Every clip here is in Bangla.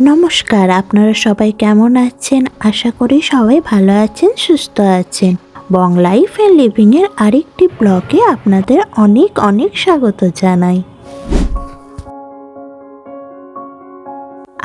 নমস্কার, আপনারা সবাই কেমন আছেন? আশা করি সবাই ভালো আছেন, সুস্থ আছেন। বং লাইফ অ্যান্ড লিভিংয়ের আরেকটি ব্লগে আপনাদের অনেক অনেক স্বাগত জানাই।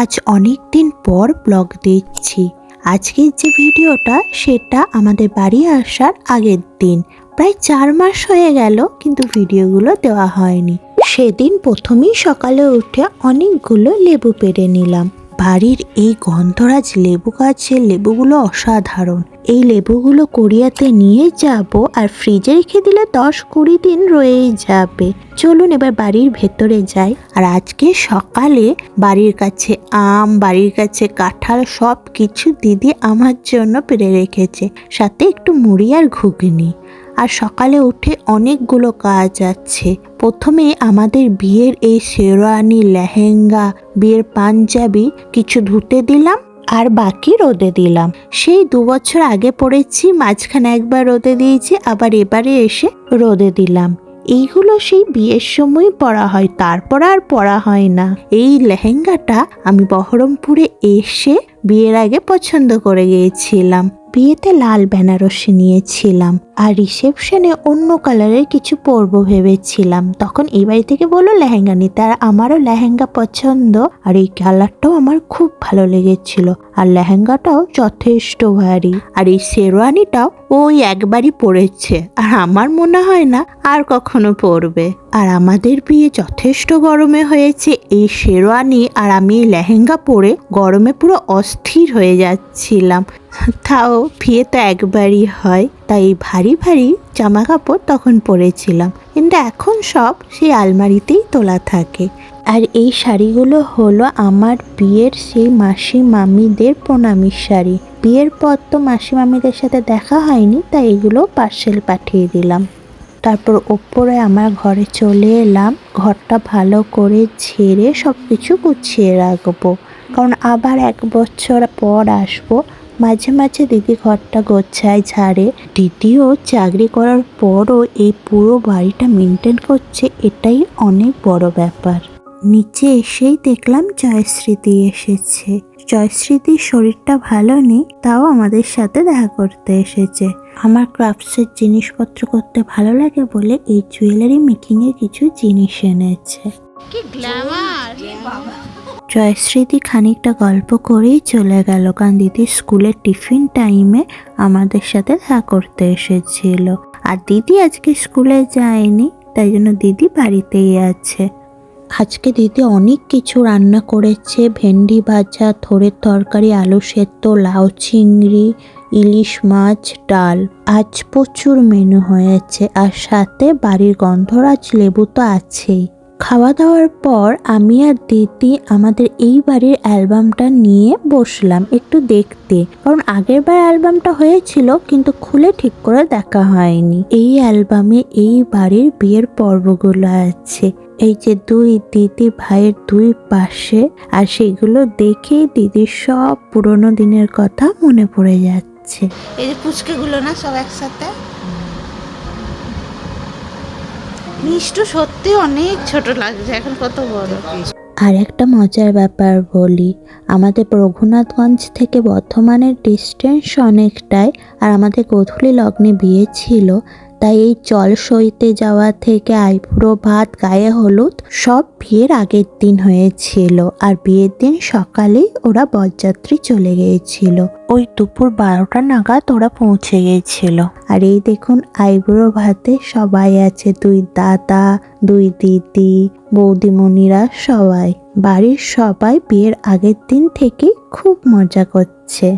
আজ অনেক দিন পর ব্লগ দিচ্ছি আজকের যে ভিডিওটা, সেটা আমাদের বাড়ি আসার আগের দিন। প্রায় চার মাস হয়ে গেল, কিন্তু ভিডিওগুলো দেওয়া হয়নি। সেদিন প্রথমেই সকালে উঠে অনেকগুলো লেবু পেড়ে নিলাম। বাড়ির এই গন্ধরাজ লেবু গাছের লেবুগুলো অসাধারণ। এই লেবুগুলো কোরিয়াতে নিয়ে যাব আর ফ্রিজে রেখে দিলে দশ কুড়ি দিন রয়েই যাবে। চলুন এবার বাড়ির ভেতরে যাই। আর আজকে সকালে বাড়ির কাছে আম, বাড়ির কাছে কাঁঠাল সব কিছু দিদি আমার জন্য পেরে রেখেছে। সাথে একটু মুড়ি আর ঘুগনি। আর সকালে উঠে অনেকগুলো কাজ আছে। প্রথমে আমাদের বিয়ের এই শেরওয়ানি, লেহেঙ্গা, বিয়ের পাঞ্জাবি কিছু ধুতে দিলাম আর বাকি রোদে দিলাম। সেই দু বছর আগে পড়েছি, মাঝখানে একবার রোদে দিয়েছি, আবার এবারে এসে রোদে দিলাম। এইগুলো সেই বিয়ের সময় পরা হয়, তারপর আর পরা হয় না। এই লেহেঙ্গাটা আমি বহরমপুরে এসে বিয়ের আগে পছন্দ করে গিয়েছিলাম। বিয়েতে লাল বেনারসি নিয়েছিলাম আর রিসেপশনে অন্য কালারের কিছু পরব ভেবেছিলাম। তখন এই বাড়ি থেকে বলল, লেহেঙ্গা নিতে আর আমারও লেহেঙ্গা পছন্দ আর এই কালারটাও আমার খুব ভালো লেগেছিল। আর লেহেঙ্গাটাও যথেষ্ট ভারী। আর এই শেরওয়ানিটাও ওই একবারই পরেছে আর আমার মনে হয় না আর কখনো পরবে আর আমাদের বিয়ে যথেষ্ট গরমে হয়েছে, এই শেরওয়ানি আর আমি এই লেহেঙ্গা পরে গরমে পুরো অস্থির হয়ে যাচ্ছিলাম। তাও বিয়ে তো একবারই হয়, তাই ভারী ভারী জামা কাপড় তখন পরেছিলাম। কিন্তু এখন সব সেই আলমারিতেই তোলা থাকে। আর এই শাড়িগুলো হলো আমার বিয়ের সেই মাসি মামিদের প্রণামীর শাড়ি। বিয়ের পর তো মাসি মামিদের সাথে দেখা হয়নি, তাই এগুলো পার্সেল পাঠিয়ে দিলাম। তারপর ওপরে আমার ঘরে চলে এলাম, ঘরটা ভালো করে ঝেড়ে সব কিছু গুছিয়ে রাখব। কারণ আবার এক বছর পর আসব, মাঝে মাঝে দিদি ঘরটা গোছায় ঝাড়ে। দিদিও চাকরি করার পরও এই পুরো বাড়িটা মেনটেন করছে, এটাই অনেক বড় ব্যাপার। নিচে এসেই দেখলাম জয়শ্রীতি এসেছে। জয়শ্রীতির শরীরটা ভালো নেই তাও আমাদের সাথে দেখা করতে এসেছে। আমার ক্রাফটসের জিনিসপত্র করতে ভালো লাগে বলে এই জুয়েলারি মেকিংয়ের কিছু জিনিস এনেছে। কি গ্ল্যামার জয়শ্রীদি খানিকটা গল্প করেই চলে গেল কারণ দিদি স্কুলের টিফিন টাইমে আমাদের সাথে দেখা করতে এসেছিল। আর দিদি আজকে স্কুলে যায়নি তাই জন্য দিদি বাড়িতেই আছে। আজকে দিদি অনেক কিছু রান্না করেছে, ভেন্ডি ভাজা, থোড়ের তরকারি, আলু সেদ্ধ, লাউ চিংড়ি, ইলিশ মাছ, ডাল। আজ প্রচুর মেনু হয়েছে আর সাথে বাড়ির গন্ধরাজ লেবু তো আছেই। খাওয়া দাওয়ার পর আমি আর দিদি আমাদের এই বাড়ির অ্যালবামটা নিয়ে বসলাম একটু দেখতে। কারণ আগের বার অ্যালবামটা হয়েছিল কিন্তু খুলে ঠিক করে দেখা হয়নি। এই অ্যালবামে এই বাড়ির বিয়ের পর্বগুলো আছে। এই যে দুই দিদি ভাইয়ের দুই পাশে আর সেগুলো দেখেই দিদির সব পুরনো দিনের কথা মনে পড়ে যাচ্ছে। এই যে পুচকেগুলো না সব একসাথে? মিষ্টু সত্যি অনেক ছোট লাগছে এখন কত বড়। আর একটা মজার ব্যাপার বলি আমাদের রঘুনাথগঞ্জ থেকে বর্ধমানের ডিস্টেন্স অনেকটাই আর আমাদের গোধূলি লগ্নে বিয়ে ছিল তাই এই জল সইতে যাওয়া থেকে আইপুরো ভাত, গায়ে হলুদ সব বিয়ের আগের দিন হয়েছিল। আর বিয়ের দিন সকালেই ওরা বরযাত্রী চলে গিয়েছিল। ওই দুপুর বারোটা নাগাদ ওরা পৌঁছে গিয়েছিল। আর এই দেখুন আইবুড়ো ভাতে সবাই আছে, দুই দাদা, দুই দিদি, বৌদিমণিরা সবাই। বাড়ির সবাই বিয়ের আগের দিন থেকে খুব মজা করছে।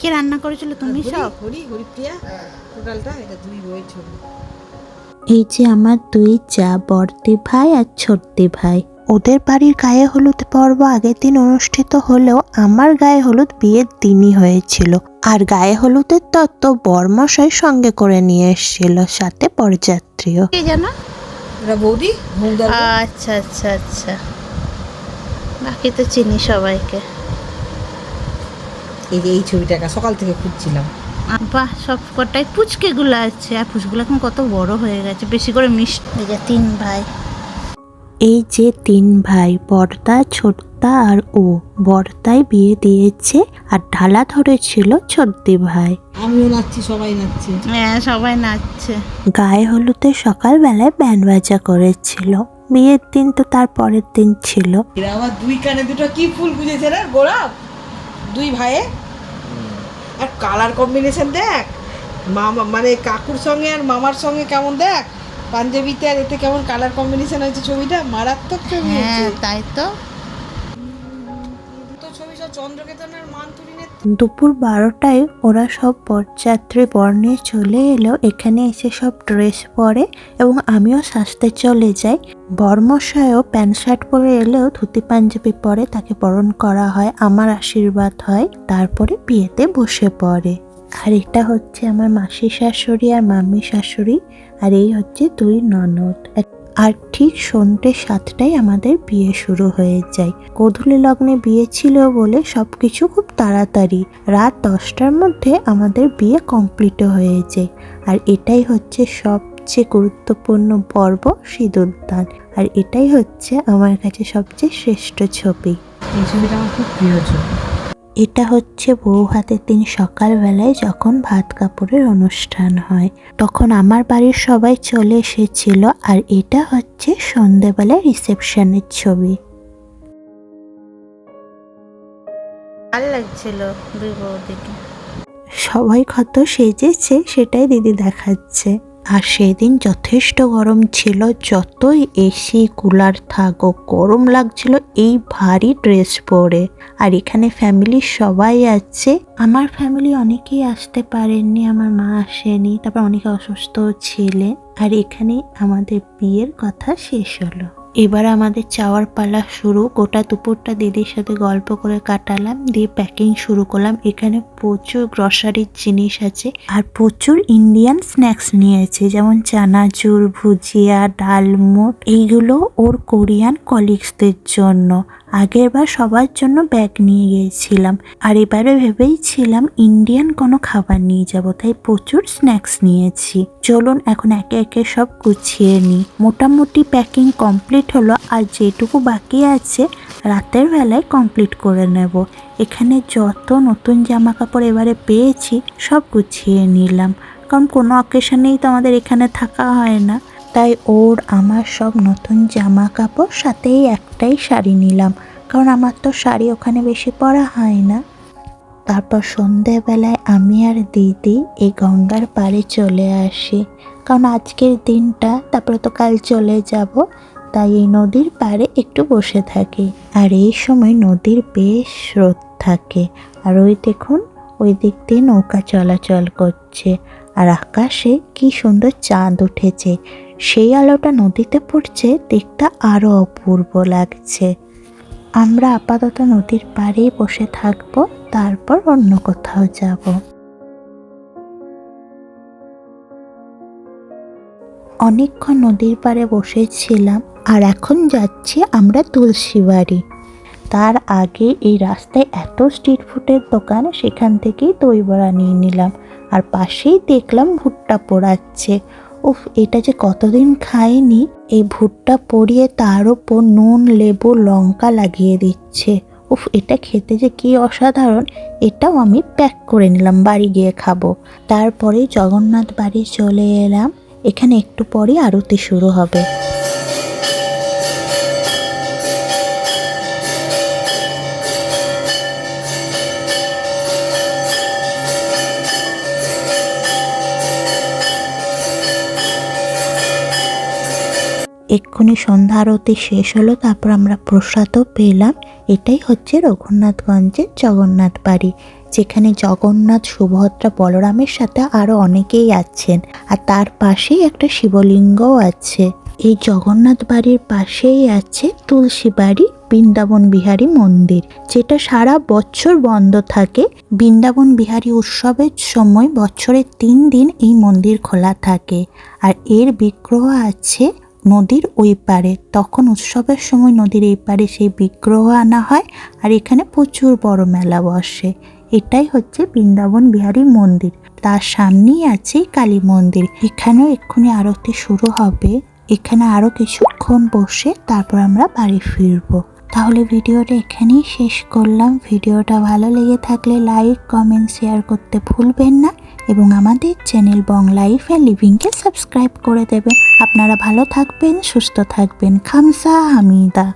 কে রান্না করেছিল তুমি সব? হরি হরিপ্রিয়া টোটালটা এটা দুই বই ছবি এই যে আমার দুই যা বড়দি ভাই আর ছোটদি ভাই। ওদের বাড়ির গায়ে হলুদ পর্ব আগের দিন অনুষ্ঠিত হলেও আমার গায়ে হলুদ বিয়ের দিনই হয়েছিল। আর গায়ে হলুদের তত্ত্ব বরমশাই সঙ্গে করে নিয়ে এসেছিল সাথে পরযাত্রীও। কে জানো? এটা বৌদি আচ্ছা আচ্ছা আচ্ছা। বাকি তো চিনি সবাইকে। এই যে এই ছবিটাকে সকাল থেকে খুঁজছিলাম। বাহ সব কটাই পুচকেগুলো আছে। আর পুচগুলো এখন কত বড় হয়ে গেছে বেশি করে মিষ্টি এই যে তিন ভাই। এই যে তিন ভাই বড়দা ছোটদা বর্তা আর ও। বর্তাই বিয়ে দিয়েছে আর ঢালা ধরেছিল ছদ্দি ভাই। আমিও নাচছি সবাই নাচছে। হ্যাঁ সবাই নাচছে। গায়ে হলুদে সকালবেলায় ব্যান্ড বাজা করেছিল। বিয়ের দিন তো তার পরের দিন ছিল। এরা আবার দুই কানে দুটো কি ফুল গুজেছে রে গোলাপ? দুই ভাইয়ে? আর কালার কম্বিনেশন দেখ। মামা মানে কাকুর সঙ্গে আর মামার সঙ্গে কেমন দেখ? পাঞ্জাবিতে আর এতে কেমন কালার কম্বিনেশন হয়েছে ছবিটা? মারাত্মক ছবি হ্যাঁ তাই তো। তো ছবি সব চন্দ্রকেতনের মান্তুরিনের দুপুর বারোটায় ওরা সব বরযাত্রী বর নিয়ে চলে এলো। এখানে এসে সব ড্রেস পরে এবং আমিও সাজতে চলে যাই। বর্মশায়ও প্যান্ট শার্ট পরে এলেও ধুতি পাঞ্জাবি পরে তাকে বরণ করা হয়, আমার আশীর্বাদ হয়, তারপরে বিয়েতে বসে পড়ে। আর এটা হচ্ছে আমার মাসি শাশুড়ি আর মামি শাশুড়ি, আর এই হচ্ছে দুই ননদ। আর ঠিক সন্ধ্যে সাতটায় আমাদের বিয়ে শুরু হয়ে যায়। গোধূলি লগ্নে বিয়ে ছিল বলে সবকিছু খুব তাড়াতাড়ি। রাত দশটার মধ্যে আমাদের বিয়ে কমপ্লিট হয়ে যায়। আর এটাই হচ্ছে সবচেয়ে গুরুত্বপূর্ণ পর্ব সিঁদুরদান আর এটাই হচ্ছে আমার কাছে সবচেয়ে শ্রেষ্ঠ ছবি। এই ছবিটা আমার খুব প্রিয় ছবি। এটা হচ্ছে বউ হাতের দিন সকালবেলায় যখন ভাত কাপড়ের অনুষ্ঠান হয়। তখন আমার বাড়ির সবাই চলে এসেছিল আর এটা হচ্ছে সন্ধেবেলায় রিসেপশনের ছবি। ভালো লাগছিল দুই বৌদিকে সবাই কত সেজেছে সেটাই দিদি দেখাচ্ছে। আর সেদিন যথেষ্ট গরম ছিল, যতই এসি কুলার থাকো গরম লাগছিল, এই ভারী ড্রেস পরে। আর এখানে ফ্যামিলি সবাই আছে। আমার ফ্যামিলি অনেকেই আসতে পারেননি, আমার মা আসেনি, তারপর অনেকে অসুস্থ ছিলেন। আর এখানে আমাদের বিয়ের কথা শেষ হলো। এবার আমাদের চাওয়ার পালা শুরু। গোটা দুপুরটা দিদির সাথে গল্প করে কাটালাম, দিয়ে প্যাকিং শুরু করলাম। এখানে প্রচুর গ্রসারির জিনিস আছে, আর প্রচুর ইন্ডিয়ান স্ন্যাক্স নিয়েছে, যেমন চানাচুর, ভুজিয়া ডালমুট এইগুলো ওর কোরিয়ান কলিগসদের জন্য। আগের বার সবার জন্য ব্যাগ নিয়ে গিয়েছিলাম, আর এবারে ভেবেইছিলাম ইন্ডিয়ান কোনো খাবার নিয়ে যাব, তাই প্রচুর স্ন্যাক্স নিয়েছি। চলুন এখন একে একে সব গুছিয়ে নিই। মোটামুটি প্যাকিং কমপ্লিট হলো, আর যেটুকু বাকি আছে রাতের বেলায় কমপ্লিট করে নেব। এখানে যত নতুন জামা কাপড় এবারে পেয়েছি, সব গুছিয়ে নিলাম। কারণ কোনো অকেশনেই তো আমাদের এখানে থাকা হয় না। তাই ওর আমার সব নতুন জামা কাপড় সাথেই একটাই শাড়ি নিলাম। কারণ আমার তো শাড়ি ওখানে বেশি পরা হয় না। তারপর সন্ধেবেলায় আমি আর দিদি এই গঙ্গার পাড়ে চলে আসি। কারণ আজকের দিনটা, তারপরে তো কাল চলে যাব। তাই এই নদীর পাড়ে একটু বসে থাকি। আর এই সময় নদীর বেশ স্রোত থাকে। আর ওই দেখুন, ওই দিক দিয়ে নৌকা চলাচল করছে। আর আকাশে কি সুন্দর চাঁদ উঠেছে। সেই আলোটা নদীতে পড়ছে, দেখতে আরও অপূর্ব লাগছে। আমরা আপাতত নদীর পাড়েই বসে থাকব, তারপর অন্য কোথাও যাব। অনেকক্ষণ নদীর পাড়ে বসেছিলাম, আর এখন যাচ্ছি আমরা তুলসী বাড়ি। তার আগে এই রাস্তায় এত স্ট্রিট ফুডের দোকান, সেখান থেকেই দই বড়া নিয়ে নিলাম। আর পাশেই দেখলাম ভুট্টা পোড়াচ্ছে। উফ, এটা যে কতদিন খাইনি, এই ভুট্টা পরিয়ে তার ওপর নুন, লেবু, লঙ্কা লাগিয়ে দিচ্ছে। উফ, এটা খেতে যে কি অসাধারণ, এটাও আমি প্যাক করে নিলাম, বাড়ি গিয়ে খাব। তারপরে জগন্নাথ বাড়ি চলে এলাম। এখানে একটু পরে আরতি শুরু হবে। এক্ষুনি সন্ধ্যা আরতি শেষ হলো, তারপর আমরা প্রসাদও পেলাম। এটাই হচ্ছে রঘুনাথগঞ্জের জগন্নাথ বাড়ি, যেখানে জগন্নাথ, সুভদ্রা, বলরামের সাথে আরও অনেকেই আছেন। আর তার পাশেই একটা শিবলিঙ্গও আছে। এই জগন্নাথ বাড়ির পাশেই আছে তুলসী বাড়ি, বৃন্দাবন বিহারী মন্দির, যেটা সারা বছর বন্ধ থাকে। বৃন্দাবন বিহারী উৎসবের সময় বছরের তিন দিন এই মন্দির খোলা থাকে। আর এর বিগ্রহ আছে নদীর ওই পারে তখন উৎসবের সময় নদীর এই পারে সেই বিগ্রহ আনা হয় আর এখানে প্রচুর বড় মেলা বসে। এটাই হচ্ছে বৃন্দাবন বিহারী মন্দির। তার সামনেই আছে কালী মন্দির। এখানেও এক্ষুনি আরতি শুরু হবে। এখানে আরও কিছুক্ষণ বসে তারপর আমরা বাড়ি ফিরবো। তাহলে ভিডিওটা এখানেই শেষ করলাম। ভিডিওটা ভালো লেগে থাকলে লাইক, কমেন্ট, শেয়ার করতে ভুলবেন না। এবং আমাদের চ্যানেল বং লাইফ অ্যান্ড লিভিংকে সাবস্ক্রাইব করে দেবেন। আপনারা ভালো থাকবেন সুস্থ থাকবেন। খামসা হামিদা।